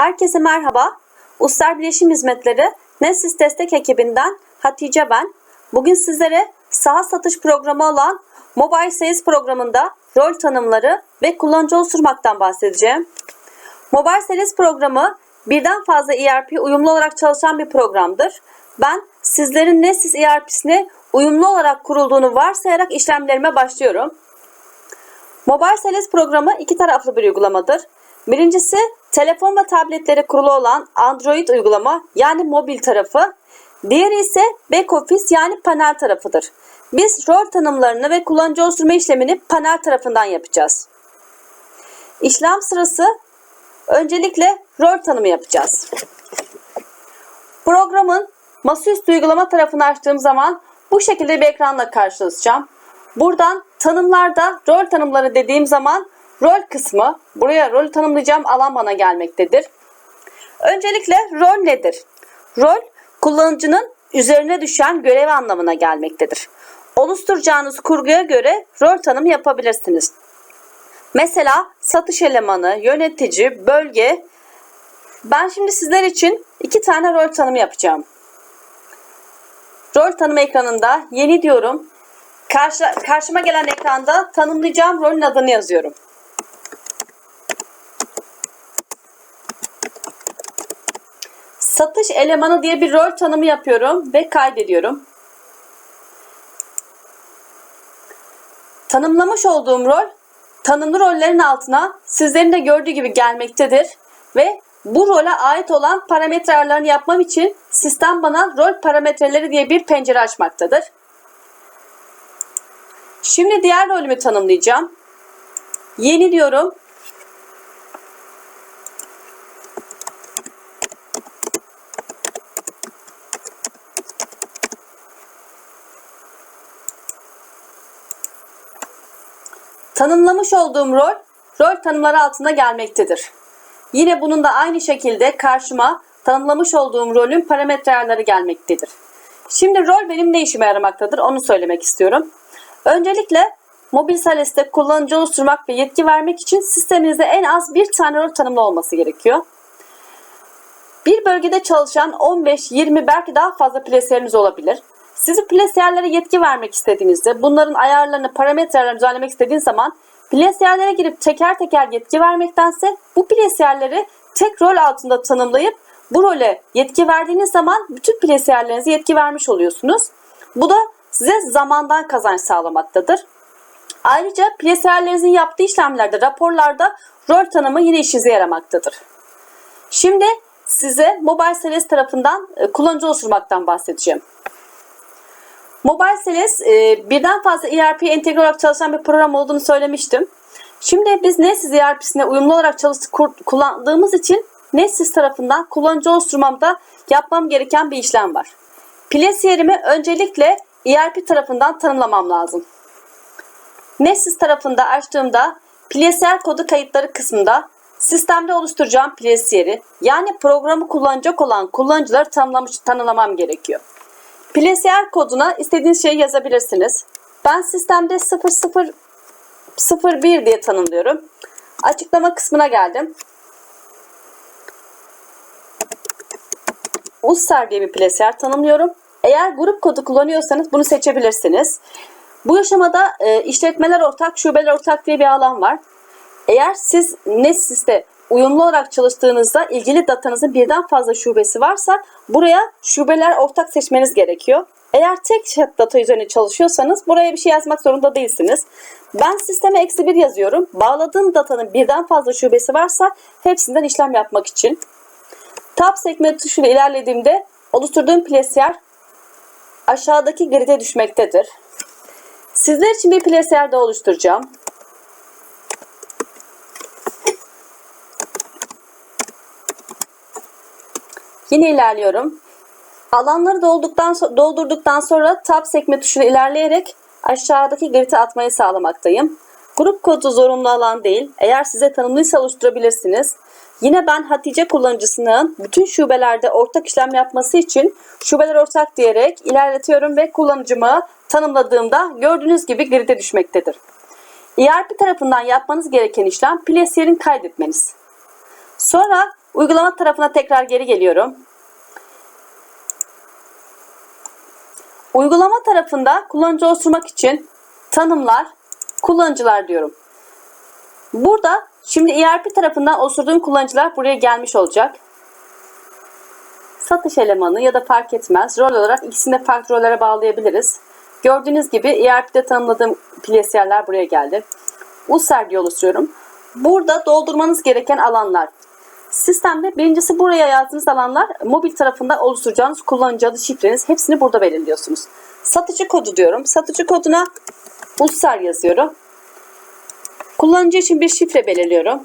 Herkese merhaba. Uluslar Bilişim Hizmetleri Nessis Destek ekibinden Hatice ben. Bugün sizlere saha satış programı olan Mobile Sales programında rol tanımları ve kullanıcı oluşturmaktan bahsedeceğim. Mobile Sales programı birden fazla ERP uyumlu olarak çalışan bir programdır. Ben sizlerin Nessis ERP'sine uyumlu olarak kurulduğunu varsayarak işlemlerime başlıyorum. Mobile Sales programı iki taraflı bir uygulamadır. Birincisi telefon ve tabletlere kurulu olan Android uygulama yani mobil tarafı. Diğeri ise back office yani panel tarafıdır. Biz rol tanımlarını ve kullanıcı oluşturma işlemini panel tarafından yapacağız. İşlem sırası öncelikle rol tanımı yapacağız. Programın masaüstü uygulama tarafını açtığım zaman bu şekilde bir ekranla karşılaşacağım. Buradan tanımlarda rol tanımları dediğim zaman rol kısmı, buraya rol tanımlayacağım alan bana gelmektedir. Öncelikle rol nedir? Rol kullanıcının üzerine düşen görev anlamına gelmektedir. Oluşturacağınız kurguya göre rol tanımı yapabilirsiniz. Mesela satış elemanı, yönetici, bölge. Ben şimdi sizler için iki tane rol tanımı yapacağım. Rol tanımı ekranında yeni diyorum. Karşı, karşıma gelen ekranda tanımlayacağım rolün adını yazıyorum. Satış elemanı diye bir rol tanımı yapıyorum ve kaydediyorum. Tanımlamış olduğum rol tanımlı rollerin altına sizlerin de gördüğü gibi gelmektedir ve bu role ait olan parametre ayarlarını yapmam için sistem bana rol parametreleri diye bir pencere açmaktadır. Şimdi diğer rolümü tanımlayacağım. Yeni diyorum. Tanımlamış olduğum rol, rol tanımları altında gelmektedir. Yine bunun da aynı şekilde karşıma tanımlamış olduğum rolün parametre ayarları gelmektedir. Şimdi rol benim ne işime yaramaktadır onu söylemek istiyorum. Öncelikle mobil saleste kullanıcı oluşturmak ve yetki vermek için sisteminizde en az bir tane rol tanımlı olması gerekiyor. Bir bölgede çalışan 15, 20 belki daha fazla plesiyeriniz olabilir. Sizi plesiyerlere yetki vermek istediğinizde bunların ayarlarını, parametrelerini düzenlemek istediğiniz zaman plesiyerlere girip teker teker yetki vermektense bu plesiyerleri tek rol altında tanımlayıp bu role yetki verdiğiniz zaman bütün plesiyerlerinize yetki vermiş oluyorsunuz. Bu da size zamandan kazanç sağlamaktadır. Ayrıca plesiyerlerinizin yaptığı işlemlerde, raporlarda rol tanımı yine işinize yaramaktadır. Şimdi size Mobile Sales tarafından e, kullanıcı oluşturmaktan bahsedeceğim. Mobile Sales e, birden fazla ERP entegre olarak çalışan bir program olduğunu söylemiştim. Şimdi biz Nessis ERP'sine uyumlu olarak çalıştık, kullandığımız için Nessis tarafından kullanıcı oluşturmamda yapmam gereken bir işlem var. Plesiyerimi öncelikle ERP tarafından tanımlamam lazım. Nessis tarafında açtığımda Plesiyer kodu kayıtları kısmında sistemde oluşturacağım Plesiyeri yani programı kullanacak olan kullanıcıları tanımlamış, tanımlamam gerekiyor. Plesiyer koduna istediğiniz şeyi yazabilirsiniz. Ben sistemde 0001 diye tanımlıyorum. Açıklama kısmına geldim. Usser diye bir plesiyer tanımlıyorum. Eğer grup kodu kullanıyorsanız bunu seçebilirsiniz. Bu aşamada e, işletmeler ortak, şubeler ortak diye bir alan var. Eğer siz Nessis'te uyumlu olarak çalıştığınızda ilgili datanızın birden fazla şubesi varsa buraya şubeler ortak seçmeniz gerekiyor. Eğer tek data üzerine çalışıyorsanız buraya bir şey yazmak zorunda değilsiniz. Ben sisteme eksi bir yazıyorum. Bağladığım datanın birden fazla şubesi varsa hepsinden işlem yapmak için. Tab sekme tuşuyla ilerlediğimde oluşturduğum plesiyer aşağıdaki grid'e düşmektedir. Sizler için bir plesiyer de oluşturacağım. Yine ilerliyorum. Alanları dolduktan, doldurduktan sonra tab sekme tuşuna ilerleyerek aşağıdaki grid'e atmayı sağlamaktayım. Grup kodu zorunlu alan değil. Eğer size tanımlıysa oluşturabilirsiniz. Yine ben Hatice kullanıcısının bütün şubelerde ortak işlem yapması için şubeler ortak diyerek ilerletiyorum ve kullanıcımı tanımladığımda gördüğünüz gibi grid'e düşmektedir. ERP tarafından yapmanız gereken işlem plesiyer'in kaydetmeniz. Sonra uygulama tarafına tekrar geri geliyorum. Uygulama tarafında kullanıcı oluşturmak için tanımlar, kullanıcılar diyorum. Burada şimdi ERP tarafından oluşturduğum kullanıcılar buraya gelmiş olacak. Satış elemanı ya da fark etmez. Rol olarak ikisini de farklı rollere bağlayabiliriz. Gördüğünüz gibi ERP'de tanımladığım plesiyerler buraya geldi. User diye oluşturuyorum. Burada doldurmanız gereken alanlar. Sistemde birincisi buraya yazdığınız alanlar mobil tarafında oluşturacağınız kullanıcı adı şifreniz. Hepsini burada belirliyorsunuz. Satıcı kodu diyorum. Satıcı koduna user yazıyorum. Kullanıcı için bir şifre belirliyorum.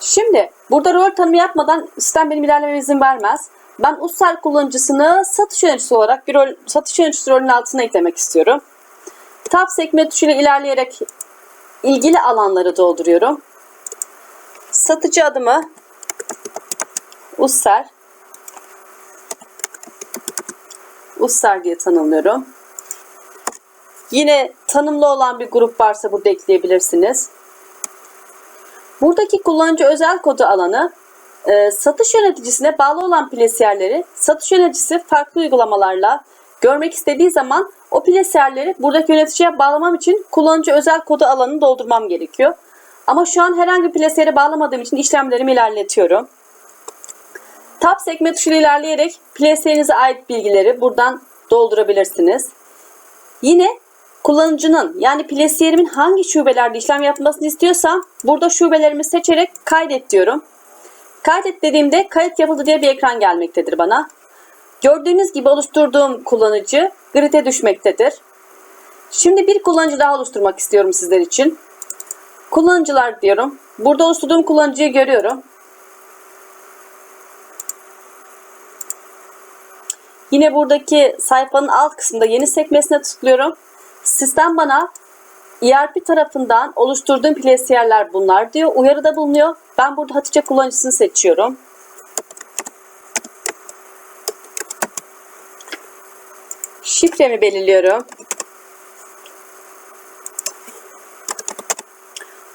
Şimdi burada rol tanımı yapmadan sistem benim ilerlememe izin vermez. Ben user kullanıcısını satış yöneticisi olarak bir rol, satış yöneticisi rolünün altına eklemek istiyorum. Tab sekme tuşuyla ilerleyerek ilgili alanları dolduruyorum. Satıcı adımı Usser Usser diye tanımlıyorum. Yine tanımlı olan bir grup varsa burada ekleyebilirsiniz. Buradaki kullanıcı özel kodu alanı e, satış yöneticisine bağlı olan plesiyerleri satış yöneticisi farklı uygulamalarla görmek istediği zaman o plesiyerleri buradaki yöneticiye bağlamam için kullanıcı özel kodu alanını doldurmam gerekiyor. Ama şu an herhangi bir plesiyere bağlamadığım için işlemlerimi ilerletiyorum. Tab sekme tuşuyla ilerleyerek plesiyerinize ait bilgileri buradan doldurabilirsiniz. Yine kullanıcının yani plesiyerimin hangi şubelerde işlem yapmasını istiyorsam burada şubelerimi seçerek kaydet diyorum. Kaydet dediğimde kayıt yapıldı diye bir ekran gelmektedir bana. Gördüğünüz gibi oluşturduğum kullanıcı grid'e düşmektedir. Şimdi bir kullanıcı daha oluşturmak istiyorum sizler için. Kullanıcılar diyorum. Burada oluşturduğum kullanıcıyı görüyorum. Yine buradaki sayfanın alt kısmında yeni sekmesine tıklıyorum. Sistem bana ERP tarafından oluşturduğum plesiyerler bunlar diyor. Uyarıda bulunuyor. Ben burada Hatice kullanıcısını seçiyorum. Şifremi belirliyorum.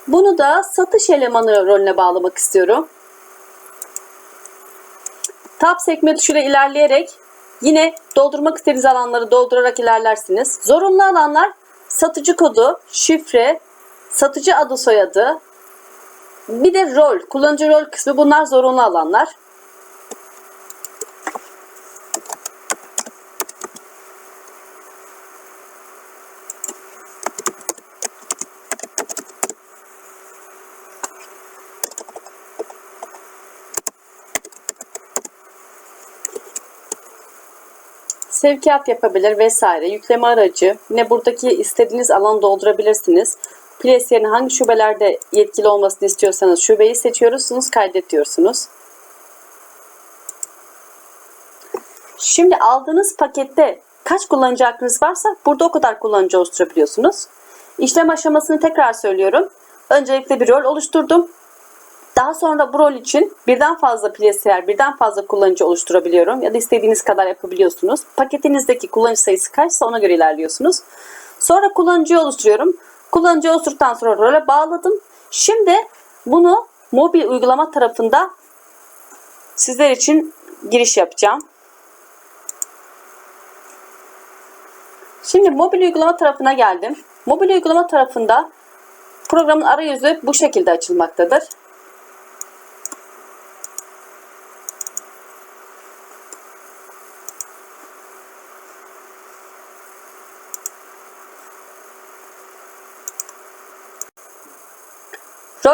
Bunu da satış elemanı rolüne bağlamak istiyorum. Tab sekme tuşuyla ilerleyerek yine doldurmak istediğiniz alanları doldurarak ilerlersiniz. Zorunlu alanlar satıcı kodu, şifre, satıcı adı soyadı, bir de rol, kullanıcı rol kısmı bunlar zorunlu alanlar. Sevkiyat yapabilir vesaire. Yükleme aracı. Yine buradaki istediğiniz alanı doldurabilirsiniz. Ples yerine hangi şubelerde yetkili olmasını istiyorsanız şubeyi seçiyorsunuz, kaydet diyorsunuz. Şimdi aldığınız pakette kaç kullanıcı hakkınız varsa burada o kadar kullanıcı oluşturabiliyorsunuz. İşlem aşamasını tekrar söylüyorum. Öncelikle bir rol oluşturdum. Daha sonra bu rol için birden fazla plesiyer, birden fazla kullanıcı oluşturabiliyorum ya da istediğiniz kadar yapabiliyorsunuz. Paketinizdeki kullanıcı sayısı kaçsa ona göre ilerliyorsunuz. Sonra kullanıcıyı oluşturuyorum. Kullanıcıyı oluşturduktan sonra role bağladım. Şimdi bunu mobil uygulama tarafında sizler için giriş yapacağım. Şimdi mobil uygulama tarafına geldim. Mobil uygulama tarafında programın arayüzü bu şekilde açılmaktadır.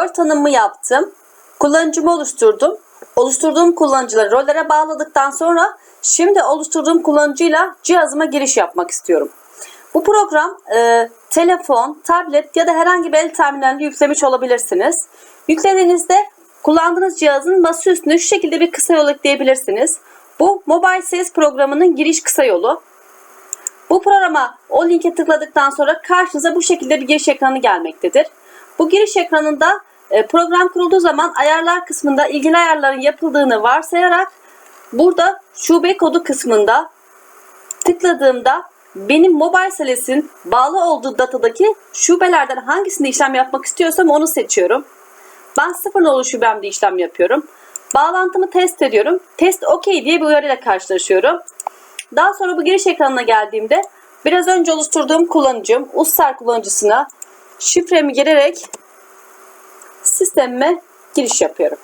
Rol tanımı yaptım. Kullanıcımı oluşturdum. Oluşturduğum kullanıcıları rollere bağladıktan sonra şimdi oluşturduğum kullanıcıyla cihazıma giriş yapmak istiyorum. Bu program e, telefon, tablet ya da herhangi bir el terminalinde yüklemiş olabilirsiniz. Yüklediğinizde kullandığınız cihazın masa üstüne şu şekilde bir kısa yol ekleyebilirsiniz. Bu Mobile Sales programının giriş kısa yolu. Bu programa o linke tıkladıktan sonra karşınıza bu şekilde bir giriş ekranı gelmektedir. Bu giriş ekranında program kurulduğu zaman ayarlar kısmında ilgili ayarların yapıldığını varsayarak burada şube kodu kısmında tıkladığımda benim mobile salesin bağlı olduğu datadaki şubelerden hangisinde işlem yapmak istiyorsam onu seçiyorum. Ben sıfır nolu şubemde işlem yapıyorum. Bağlantımı test ediyorum. Test OK diye bir uyarıyla karşılaşıyorum. Daha sonra bu giriş ekranına geldiğimde biraz önce oluşturduğum kullanıcım Usser kullanıcısına şifremi girerek sistemime giriş yapıyorum.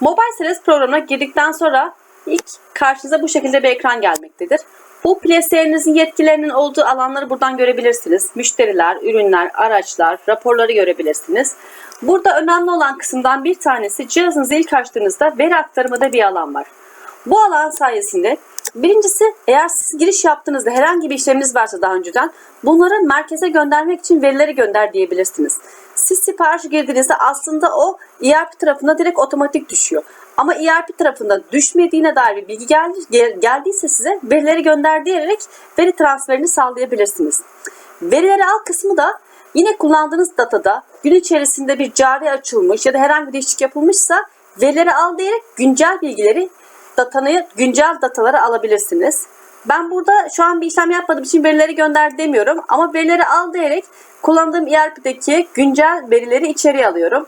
Mobile Sales programına girdikten sonra ilk karşınıza bu şekilde bir ekran gelmektedir. Bu PlayStation'ınızın yetkilerinin olduğu alanları buradan görebilirsiniz. Müşteriler, ürünler, araçlar, raporları görebilirsiniz. Burada önemli olan kısımdan bir tanesi cihazınızı ilk açtığınızda veri aktarımında bir alan var. Bu alan sayesinde birincisi eğer siz giriş yaptığınızda herhangi bir işleminiz varsa daha önceden bunları merkeze göndermek için verileri gönder diyebilirsiniz. Siz sipariş girdiğinizde aslında o ERP tarafına direkt otomatik düşüyor. Ama ERP tarafında düşmediğine dair bir bilgi geldi, gel- geldiyse size verileri gönder diyerek veri transferini sağlayabilirsiniz. Verileri al kısmı da yine kullandığınız datada gün içerisinde bir cari açılmış ya da herhangi bir değişiklik yapılmışsa verileri al diyerek güncel bilgileri datanı, güncel dataları alabilirsiniz. Ben burada şu an bir işlem yapmadığım için verileri gönder demiyorum ama verileri al diyerek kullandığım ERP'deki güncel verileri içeriye alıyorum.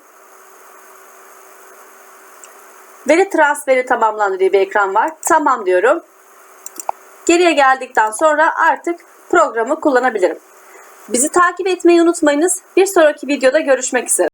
Veri transferi tamamlandı diye bir ekran var. Tamam diyorum. Geriye geldikten sonra artık programı kullanabilirim. Bizi takip etmeyi unutmayınız. Bir sonraki videoda görüşmek üzere.